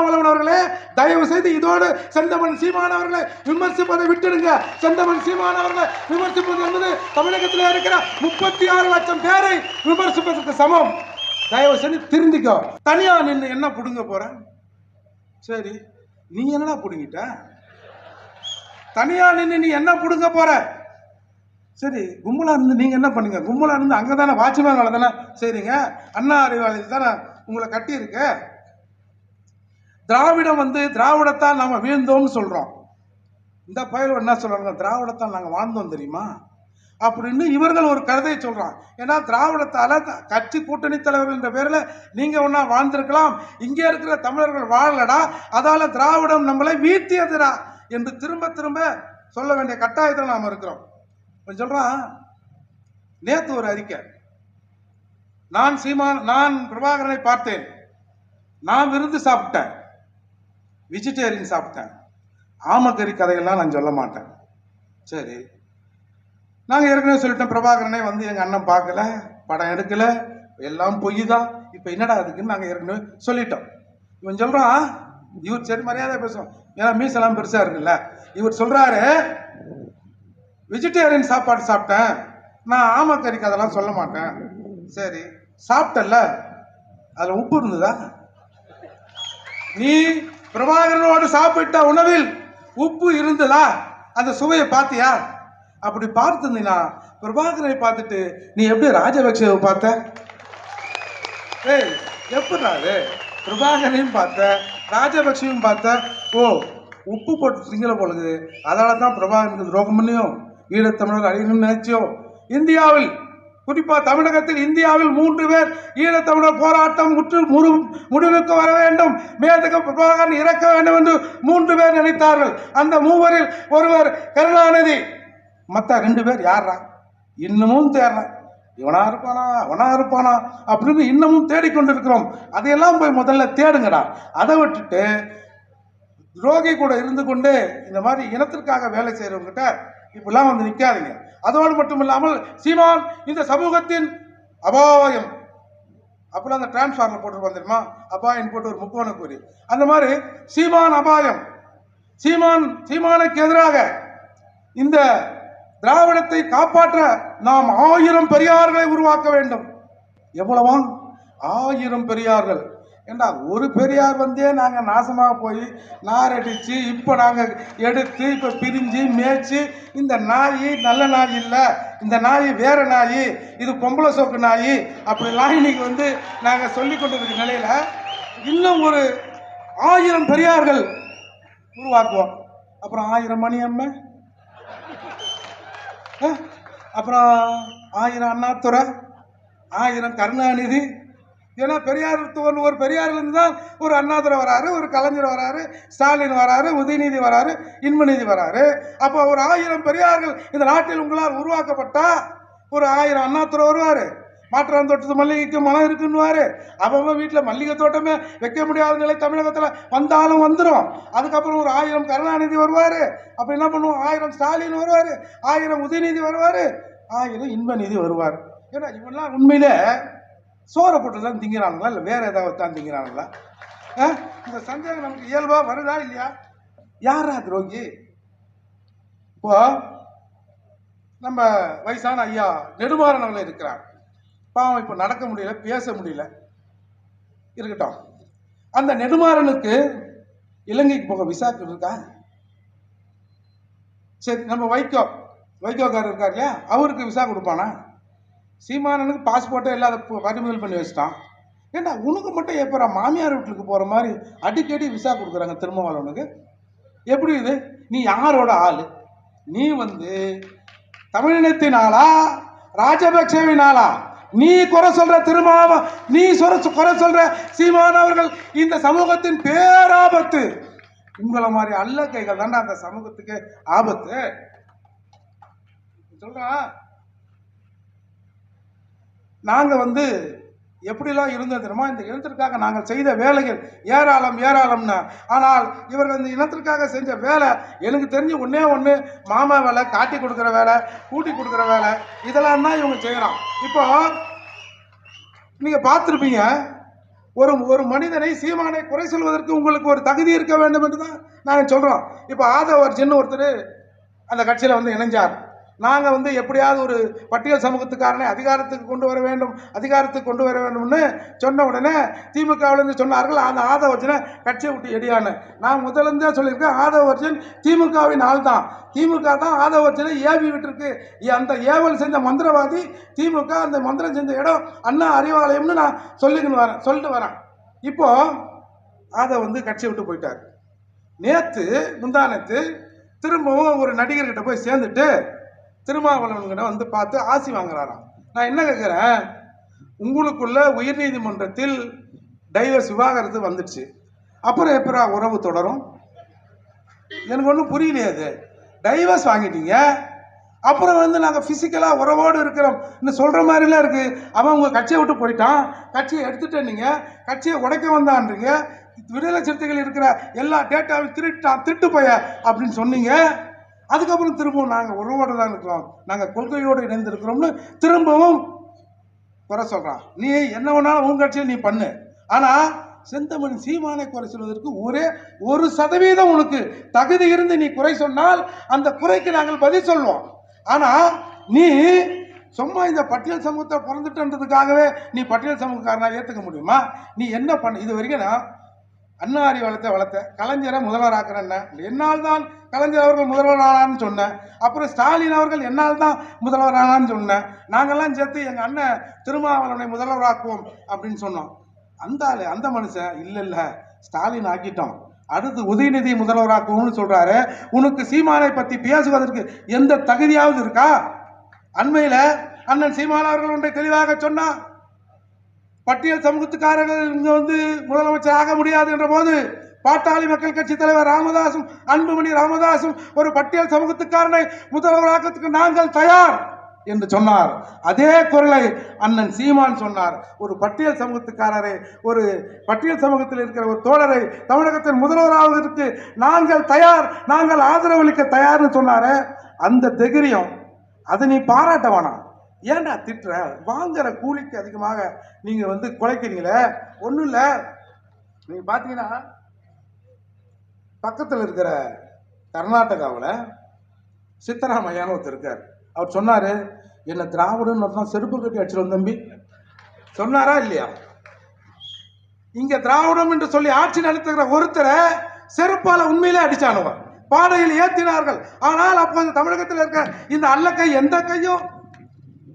திருமாவளவன் அவர்களே தயவு செய்து இதோடு செந்தமன் சீமான் அவர்களை விமர்சிப்பதை விட்டுடுங்க. செந்தமன் சீமான் அவர்களை விமர்சிப்பது என்பது தமிழகத்தில் இருக்கிற முப்பத்தி ஆறு லட்சம் பேரை விமர்சிப்பதற்கு சமம். தயவு செய்து திருந்திக்கோ. தனியா நின்று என்ன பிடுங்க போற? சரி நீ என்னடா பிடுங்கிட்ட? தனியா நின்று நீ என்ன பிடுங்க போற? சரி கும்பலா இருந்து நீங்க என்ன பண்ணுங்க? கும்பலா இருந்து அங்கே தானே வாட்ச்மேன் வேலை தானே சரிங்க அண்ணா அறிவாளி தானே உங்களை கட்டியிருக்கு? திராவிடம் வந்து திராவிடத்தால் நாம் வீழ்ந்தோம்னு சொல்கிறோம் இந்த பயிர் என்ன சொல்கிறாங்க திராவிடத்தால் நாங்கள் வாழ்ந்தோம் தெரியுமா? அப்படின்னு இவர்கள் ஒரு கருத்தை சொல்கிறான் ஏன்னா திராவிடத்தால் கட்சி கூட்டணி தலைவர்கள் என்ற பேரில் நீங்கள் ஒன்றா வாழ்ந்திருக்கலாம். இங்கே இருக்கிற தமிழர்கள் வாழலடா. அதால் திராவிடம் நம்மளை வீழ்த்தியதுடா என்று திரும்ப திரும்ப சொல்ல வேண்டிய கட்டாயத்தில் நாம் இருக்கிறோம். இப்போ சொல்கிறான் நேத்து ஒரு அறிக்கை. நான் சீமான் நான் பிரபாகரனை பார்த்தேன். நான் விருந்து சாப்பிட்டேன். வெஜிடேரியன் சாப்பிட்டேன். ஆமக்கறி கதையெல்லாம் நான் சொல்ல மாட்டேன். சரி. நாங்கள் ஏற்கனவே சொல்லிட்டோம் பிரபாகரனே வந்து எங்கள் அண்ணன் பார்க்கல படம் எடுக்கல எல்லாம் பொய் தான் இப்போ என்னடா அதுக்குன்னு நாங்கள் ஏற்கனவே சொல்லிட்டோம். இவன் சொல்கிறான் இவர் சரி மரியாதை பேசுவோம் ஏன்னா மீசெல்லாம் பெருசாக இருக்குல்ல. இவர் சொல்கிறாரு வெஜிடேரியன் சாப்பாடு சாப்பிட்டேன். நான் ஆமக்கறிக்கு அதெல்லாம் சொல்ல மாட்டேன். சரி. சாப்பிட்டல்ல. அதில் உப்பு இருந்ததா? நீ பிரபாகரனோடு சாப்பிட்ட உணவில் உப்பு இருந்ததா? அந்த சுவையை பார்த்தியா? அப்படி பார்த்துருந்தீங்கன்னா பிரபாகரனை பார்த்துட்டு நீ எப்படி ராஜபக்சேவை பார்த்த? ஏய் எப்படிடா அது பிரபாகரனையும் பார்த்த ராஜபக்ஷையும் பார்த்த? ஓ உப்பு போட்டு திங்கல பொழுது அதனால தான் பிரபாகரனுக்கு துரோகம் பண்ணியும் ஈழத்தமிழர் அழியணும்னு நினைச்சியோ? இந்தியாவில் குறிப்பா தமிழகத்தில் இந்தியாவில் மூன்று பேர் ஈழத்தமிழர் போராட்டம் முற்று முறு முடிவுக்கு வர வேண்டும். மேதக பிரபாகரன் இறக்க வேண்டும் என்று மூன்று பேர் நினைத்தார்கள். அந்த மூவரில் ஒருவர் கருணாநிதி. மற்ற ரெண்டு பேர் யாரா இன்னமும் தேடுறான் இவனா இருப்பானா? அவனா இருப்பானா? அப்படின்னு இன்னமும் தேடிக்கொண்டிருக்கிறோம் அதையெல்லாம் போய் முதல்ல தேடுங்கடா. அதை விட்டுட்டு துரோகி கூட இருந்து கொண்டு இந்த மாதிரி இனத்திற்காக வேலை செய்கிறவங்ககிட்ட இப்படிலாம் வந்து நிற்காதீங்க அதோடு மட்டும் இல்லாமல் சீமான் இந்த சமூகத்தின் அபாயம். அப்போல்லாம் அந்த டிரான்ஸ்ஃபார்மர் போட்டு தெரியுமா? அபாயம் போட்டு ஒரு முக்கோண கூறி. அந்த மாதிரி சீமான் அபாயம். சீமான் சீமானுக்கு எதிராக இந்த திராவிடத்தை காப்பாற்ற நாம் ஆயிரம் பெரியார்களை உருவாக்க வேண்டும். எவ்வளவா ஆயிரம் பெரியார்கள். ஏண்டா ஒரு பெரியார் வந்தே நாங்கள் நாசமாக போய் நார் அடித்து இப்போ நாங்கள் எடுத்து இப்போ பிரிஞ்சு மேய்ச்சி இந்த நாய் நல்ல நாய் இல்லை இந்த நாய் வேறு நாய் இது பொம்பளை சோக்கு நாய் அப்படிலாம் இன்னைக்கு வந்து நாங்கள் சொல்லி கொண்டிருக்க நிலையில் இன்னும் ஒரு ஆயிரம் பெரியார்கள் உருவாக்குவோம். அப்புறம் ஆயிரம் மணி அம்மை? அப்புறம் ஆயிரம் அண்ணாதுரை ஆயிரம் கருணாநிதி ஏன்னா பெரியார் தோல் ஒரு பெரியார்லேருந்து தான் ஒரு அண்ணாதுரை வராரு ஒரு கலைஞர் வராரு ஸ்டாலின் வராரு உதயநிதி வராரு இன்பநிதி வராரு. அப்போ ஒரு ஆயிரம் பெரியார்கள் இந்த நாட்டில் உங்களால் உருவாக்கப்பட்டா ஒரு ஆயிரம் அண்ணாதுரை வருவார். மாற்றான் தோட்டத்து மல்லிகைக்கு மனம் இருக்குன்னுவாரு. அவங்க வீட்டில் மல்லிகை தோட்டமே வைக்க முடியாத நிலை தமிழகத்தில் வந்தாலும் வந்துடும் அதுக்கப்புறம் ஒரு ஆயிரம் கருணாநிதி வருவார். அப்போ என்ன பண்ணுவோம்? ஆயிரம் ஸ்டாலின் வருவார். ஆயிரம் உதயநிதி வருவார். ஆயிரம் இன்பநிதி வருவார். ஏன்னா இவெல்லாம் உண்மையிலே சோறை போட்டு தான் திங்கிறானுங்களா? இல்லை வேறு ஏதாவது தான் திங்கிறானுங்களா? ஆ? இந்த சந்தேகம் நமக்கு இயல்பாக வருதா இல்லையா? யாரா துரோகி? இப்போ நம்ம வயசான ஐயா நெடுமாறன் அவர்கள் இருக்கிறார். பாவம் இப்போ நடக்க முடியல பேச முடியல. இருக்கட்டும். அந்த நெடுமாறனுக்கு இலங்கைக்கு போக விசாக்கு இருக்கா? சரி நம்ம வைகோ வைகோக்காரர் இருக்கார் இல்லையா? அவருக்கு விசா கொடுப்பானா? சீமானனுக்கு பாஸ்போர்ட்டே இல்லாத பறிமுதல் பண்ணி வச்சிட்டான். ஏண்டா உனக்கு மட்டும் எப்போ மாமியார் வீட்டுக்கு போகிற மாதிரி அடிக்கடி விசா கொடுக்குறாங்க திருமாவளவனுக்கு. எப்படி இது? நீ யாரோட ஆள்? நீ வந்து தமிழினத்தின் ஆளா? ஆளா நீ குறை சொல்ற திருமாவ நீ சொர குறை சொல்ற சீமான் அவர்கள் இந்த சமூகத்தின் பேராபத்து. உங்களை மாதிரி அல்ல கைகள் தாண்டா அந்த சமூகத்துக்கு ஆபத்து. சொல்றான் நாங்கள் வந்து எப்படிலாம் இருந்தது தெரியுமா? இந்த இனத்திற்காக நாங்கள் செய்த வேலைகள் ஏராளம் ஏராளம்னா. ஆனால் இவர்கள் இந்த இனத்திற்காக செஞ்ச வேலை எனக்கு தெரிஞ்சு ஒன்றே ஒன்று மாமா வேலை காட்டி கொடுக்குற வேலை கூட்டி கொடுக்குற வேலை இதெல்லாம் தான் இவங்க செய்கிறான் இப்போ நீங்கள் பார்த்துருப்பீங்க ஒரு ஒரு மனிதனை சீமானை குறை சொல்வதற்கு உங்களுக்கு ஒரு தகுதி இருக்க வேண்டும் என்று தான் நாங்கள் சொல்கிறோம் இப்போ ஆதவர் சின்ன ஒருத்தர் அந்த கட்சியில் வந்து இணைஞ்சார். நாங்கள் வந்து எப்படியாவது ஒரு பட்டியல் சமூகத்துக்காரனை அதிகாரத்துக்கு கொண்டு வர வேண்டும் அதிகாரத்துக்கு கொண்டு வர வேண்டும்னு சொன்ன உடனே திமுகவிலேருந்து சொன்னார்கள். அந்த ஆதவர்ஜனை கட்சியை விட்டு எடியான்னு நான் முதலேருந்தே சொல்லியிருக்கேன் ஆதவர்ஜன் திமுகவின் ஆள் தான் திமுக தான் ஆதவர்ஜனை ஏவி விட்டுருக்கு. அந்த ஏவல் செஞ்ச மந்திரவாதி திமுக அந்த மந்திரம் செஞ்ச இடம் அண்ணா அறிவாலயம்னு நான் சொல்லிக்கின்னு வரேன் சொல்லிட்டு வரேன். இப்போ அதை வந்து கட்சியை விட்டு போயிட்டார். நேற்று முந்தானத்து திரும்பவும் ஒரு நடிகர்கிட்ட போய் சேர்ந்துட்டு திருமாவளவன்கிட்ட வந்து பார்த்து ஆசி வாங்குறாராம். நான் என்ன கேட்குறேன்? உங்களுக்குள்ள உயர்நீதிமன்றத்தில் டைவர்ஸ் விவாகரத்து வந்துடுச்சு. அப்புறம் எப்பரா உறவு தொடரும்? எனக்கு ஒன்றும் புரியலையே அது. டைவர்ஸ் வாங்கிட்டீங்க. அப்புறம் வந்து நாங்கள் ஃபிசிக்கலாக உறவோடு இருக்கிறோம். இன்னும் சொல்கிற மாதிரிலாம் இருக்குது அவன் உங்கள் கட்சியை விட்டு போயிட்டான். கட்சியை எடுத்துட்டு நீங்கள் கட்சியை உடைக்க வந்தான்றீங்க. விடுதலை சிறுத்தைகள் இருக்கிற எல்லா டேட்டாவையும் திருட்டான் திருட்டு போய அப்படின்னு சொன்னீங்க. அதுக்கப்புறம் திரும்பவும் நாங்கள் உறவோடு தான் இருக்கிறோம். நாங்கள் கொள்கையோடு இணைந்திருக்கிறோம்னு திரும்பவும் குறை சொல்கிறான் நீ என்ன வேணாலும் உன் கட்சியில் நீ பண்ணு. ஆனால் செந்தமணி சீமானை குறை சொல்வதற்கு ஒரே ஒரு சதவீதம் உனக்கு தகுதி இருந்து நீ குறை சொன்னால் அந்த குறைக்கு நாங்கள் பதில் சொல்வோம். ஆனால் நீ சும்மா இந்த பட்டியல் சமூகத்தை பிறந்துட்டன்றதுக்காகவே நீ பட்டியல் சமூகக்காரனாக ஏற்றுக்க முடியுமா? நீ என்ன பண்ண? இது வரைக்கும் நான் அன்னாரி வளர்த்த வளர்த்த கலைஞரை முதல்வராக்குறேன்ன என்னால் தான் கலைஞர் அவர்கள் முதல்வர் ஆனான்னு சொன்னேன் அப்புறம் ஸ்டாலின் அவர்கள் என்னால் தான் முதல்வர் ஆனான்னு சொன்னேன் நாங்கள்லாம் சேர்த்து எங்கள் அண்ணன் திருமாவளவனை முதல்வராக்குவோம் அப்படின்னு சொன்னோம். அந்த ஆளு அந்த மனுஷன் இல்லை இல்லை ஸ்டாலின் ஆக்கிட்டோம். அடுத்து உதயநிதி முதல்வராக்குவோம்னு சொல்கிறாரு உனக்கு சீமானை பற்றி பேசுவதற்கு எந்த தகுதியாவது இருக்கா? அண்மையில் அண்ணன் சீமான் அவர்கள் ஒன்றை தெளிவாக சொன்னான் பட்டியல் சமூகத்துக்காரர்கள் இங்கே வந்து முதலமைச்சர் ஆக முடியாது என்ற போது பாட்டாளி மக்கள் கட்சி தலைவர் ராமதாசும் அன்புமணி ராமதாசும் ஒரு பட்டியல் சமூகத்துக்காரனை முதல்வராக்கத்துக்கு நாங்கள் தயார் என்று சொன்னார். அதே குரலை அண்ணன் சீமான் சொன்னார். ஒரு பட்டியல் சமூகத்துக்காரரை ஒரு பட்டியல் சமூகத்தில் இருக்கிற ஒரு தோழரை தமிழகத்தின் முதல்வராவதற்கு நாங்கள் தயார் நாங்கள் ஆதரவளிக்க தயார்னு சொன்னாரே அந்த தைரியம் அதை நீ பாராட்ட வேணாம். ஏன்டா திட்டுற? வாங்குற கூலிக்கு அதிகமாக நீங்கள் வந்து குலைக்கிறீங்களே? ஒன்றும் இல்லை. நீங்கள் பார்த்தீங்கன்னா பக்கத்தில் இருக்கிற கர்நாடகாவில் சித்தராமையான்னு ஒருத்தர் இருக்கார். அவர் சொன்னார் என்ன திராவிடன்னு ஒருத்தன் செருப்பு கட்டி அடிச்சிடும் தம்பி. சொன்னாரா இல்லையா? இங்க திராவிடம் என்று சொல்லி ஆட்சி நடத்துகிற ஒருத்தரை செருப்பால உண்மையிலே அடிச்சானுவன் பாடையில் ஏத்தினார்கள். ஆனால் அப்போது தமிழகத்தில் இருக்க இந்த அல்லக்கை எந்த கையும்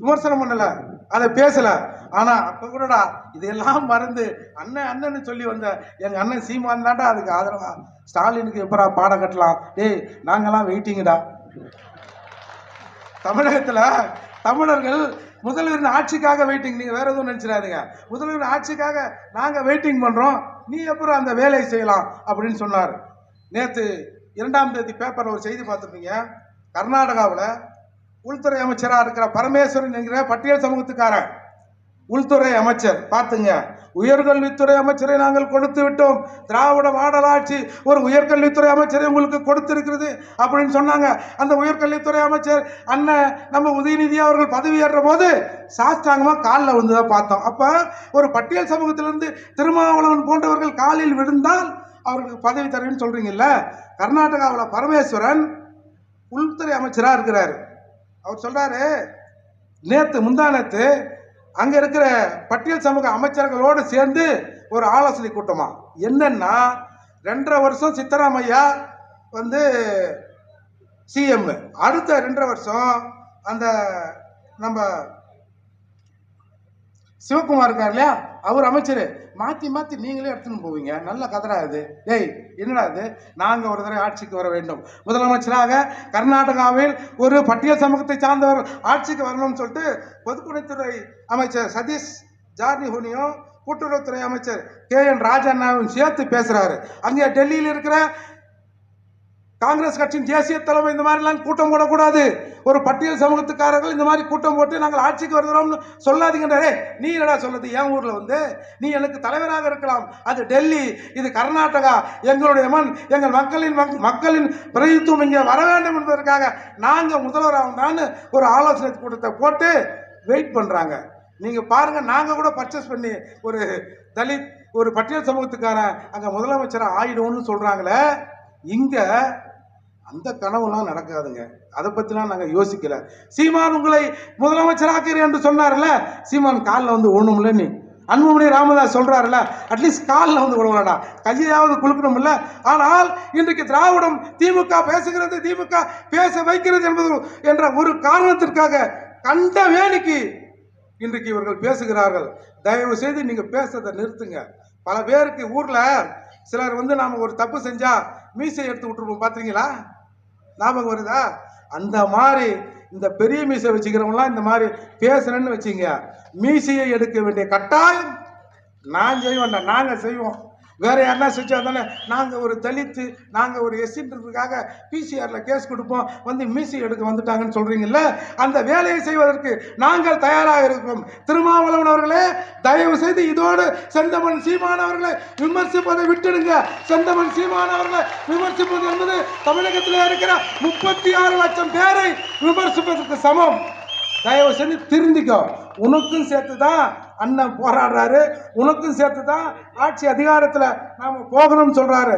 விமர்சனம் பண்ணல. அதை பேசல. ஆனா அப்ப கூடடா இதெல்லாம் மறந்து அண்ணன் அண்ணன்னு சொல்லி வந்த எங்க அண்ணன் சீமான் தான்டா அதுக்கு ஆதரவா? ஸ்டாலினுக்கு எப்படா பாடம் கட்டலாம்? டேய் நாங்கெல்லாம் வெயிட்டிங்கடா. தமிழகத்துல தமிழர்கள் முதல்வரின் ஆட்சிக்காக வெயிட்டிங். நீங்க வேற எதுவும் நினைச்சிடாதீங்க. முதல்வரின் ஆட்சிக்காக நாங்க வெயிட்டிங் பண்றோம். நீ எப்பறம் அந்த வேலையை செய்யலாம்? அப்படின்னு சொன்னார். நேற்று இரண்டாம் தேதி பேப்பர் ஒரு செய்தி பார்த்துருப்பீங்க. கர்நாடகாவில் உள்துறை அமைச்சராக இருக்கிற பரமேஸ்வரன் என்கிற பட்டியல் சமூகத்துக்காரன். உள்துறை அமைச்சர் பார்த்துங்க. உயர்கல்வித்துறை அமைச்சரை நாங்கள் கொடுத்து விட்டோம். திராவிட மாடலாட்சி ஒரு உயர்கல்வித்துறை அமைச்சரை உங்களுக்கு கொடுத்திருக்கிறது அப்படின்னு சொன்னாங்க. அந்த உயர்கல்வித்துறை அமைச்சர் அண்ணன் நம்ம உதயநிதி அவர்கள் பதவியேற்ற போது சாஸ்தாங்கமாக காலில் விழுந்ததை பார்த்தோம். அப்போ ஒரு பட்டியல் சமூகத்திலிருந்து திருமாவளவன் போன்றவர்கள் காலில் விழுந்தால் அவர்களுக்கு பதவி தருவேன்னு சொல்றீங்கல்ல? கர்நாடகாவில் பரமேஸ்வரன் உள்துறை அமைச்சராக இருக்கிறாரு. அவர் சொல்றாரு நேத்து முந்தானத்து அங்க இருக்கிற பட்டியல் சமூக அமைச்சர்களோடு சேர்ந்து ஒரு ஆலோசனை கூட்டமா? என்னன்னா ரெண்டரை வருஷம் சித்தராமையா வந்து சிஎம் அடுத்த ரெண்டரை வருஷம் அந்த நம்ம சிவகுமார் இருக்கார் இல்லையா? அவர் அமைச்சர் மாற்றி மாற்றி நீங்களே எடுத்துன்னு போவீங்க. நல்ல கதரா இது. டேய் என்னடா இது? நாங்கள் ஒரு தடவை ஆட்சிக்கு வர வேண்டும். முதலமைச்சராக கர்நாடகாவில் ஒரு பட்டியல் சமூகத்தை சார்ந்தவர் ஆட்சிக்கு வரணும்னு சொல்லிட்டு பொதுப்பணித்துறை அமைச்சர் சதீஷ் ஜார்னி ஹோனியும் கூட்டுறவுத்துறை அமைச்சர் கே என் ராஜண்ணாவும் சேர்த்து பேசுறாரு. அங்கே டெல்லியில் இருக்கிற காங்கிரஸ் கட்சியின் தேசிய தலைமை இந்த மாதிரிலாம் கூட்டம் போடக்கூடாது. ஒரு பட்டியல் சமூகத்துக்காரர்கள் இந்த மாதிரி கூட்டம் போட்டு நாங்கள் ஆட்சிக்கு வருகிறோம்னு சொல்லாதீங்கன்றாரே நீ என்னடா சொல்லுது என் ஊரில் வந்து நீ எனக்கு தலைவராக இருக்கலாம். அது டெல்லி இது கர்நாடகா எங்களுடைய மண் எங்கள் மக்களின் மக்- மக்களின் பிரதித்துவம் இங்கே வர வேண்டும் என்பதற்காக நாங்கள் முதல்வராகணும்னு ஒரு ஆலோசனை கூட்டத்தை போட்டு வெயிட் பண்ணுறாங்க நீங்கள் பாருங்கள் நாங்கள் கூட பர்ச்சேஸ் பண்ணி ஒரு தலித் ஒரு பட்டியல் சமூகத்துக்கான அங்கே முதலமைச்சராக ஆயிடும்னு சொல்கிறாங்களே இங்கே அந்த கனவுலாம் நடக்காதுங்க. அதை பத்திலாம் நாங்க யோசிக்கல. சீமான் உங்களை முதலமைச்சராக்கிறேன் என்று சொன்னார்ல? சீமான் காலில் வந்து ஒண்ணுமில்ல நீ? அன்புமணி ராமதாஸ் சொல்றாருல அட்லீஸ்ட் காலில் வந்து விடுவாடா கையையாவது குலுக்கணும்ல? ஆனால் இன்றைக்கு திராவிடம் திமுக பேசுகிறது திமுக பேச வைக்கிறது என்பது என்ற ஒரு காரணத்திற்காக கண்ட வேலைக்கு இன்றைக்கு இவர்கள் பேசுகிறார்கள். தயவு செய்து நீங்க பேசுறதை நிறுத்துங்க. பல பேருக்கு ஊர்ல சிலர் வந்து நாம ஒரு தப்பு செஞ்சா மீசை எடுத்து விட்டுருவோம். பாத்தீங்களா? ஞாபகம் வருதா? அந்த மாதிரி இந்த பெரிய மீசை வச்சுக்கிறவங்களாம் இந்த மாதிரி பேசுறேன்னு வச்சுங்க. மீசையை எடுக்க வேண்டிய கட்டாயம் நான் செய்வேன்டா நாங்கள் செய்வோம். வேற யாருன்னா செஞ்சா தானே? நாங்கள் ஒரு தலித்து நாங்கள் ஒரு எஸ்சின்றதுக்காக பிசிஆரில் கேஸ் கொடுப்போம். வந்து மீசி எடுக்க வந்துட்டாங்கன்னு சொல்கிறீங்கல்ல அந்த வேலையை செய்வதற்கு நாங்கள் தயாராக இருக்கோம். திருமாவளவன் அவர்களே தயவு செய்து இதோடு செந்தமன் சீமான் அவர்களை விமர்சிப்பதை விட்டுடுங்க. செந்தமன் சீமான் அவர்களை விமர்சிப்பது என்பது தமிழகத்தில் இருக்கிற முப்பத்தி ஆறு லட்சம் பேரை விமர்சிப்பதற்கு சமம். தயவு செஞ்சு திருந்திக்கோ. உனக்கும் சேர்த்து தான் அண்ணன் போராடுறாரு. உனக்கும் சேர்த்து தான் ஆட்சி அதிகாரத்தில் நாம் போகணும்னு சொல்கிறாரு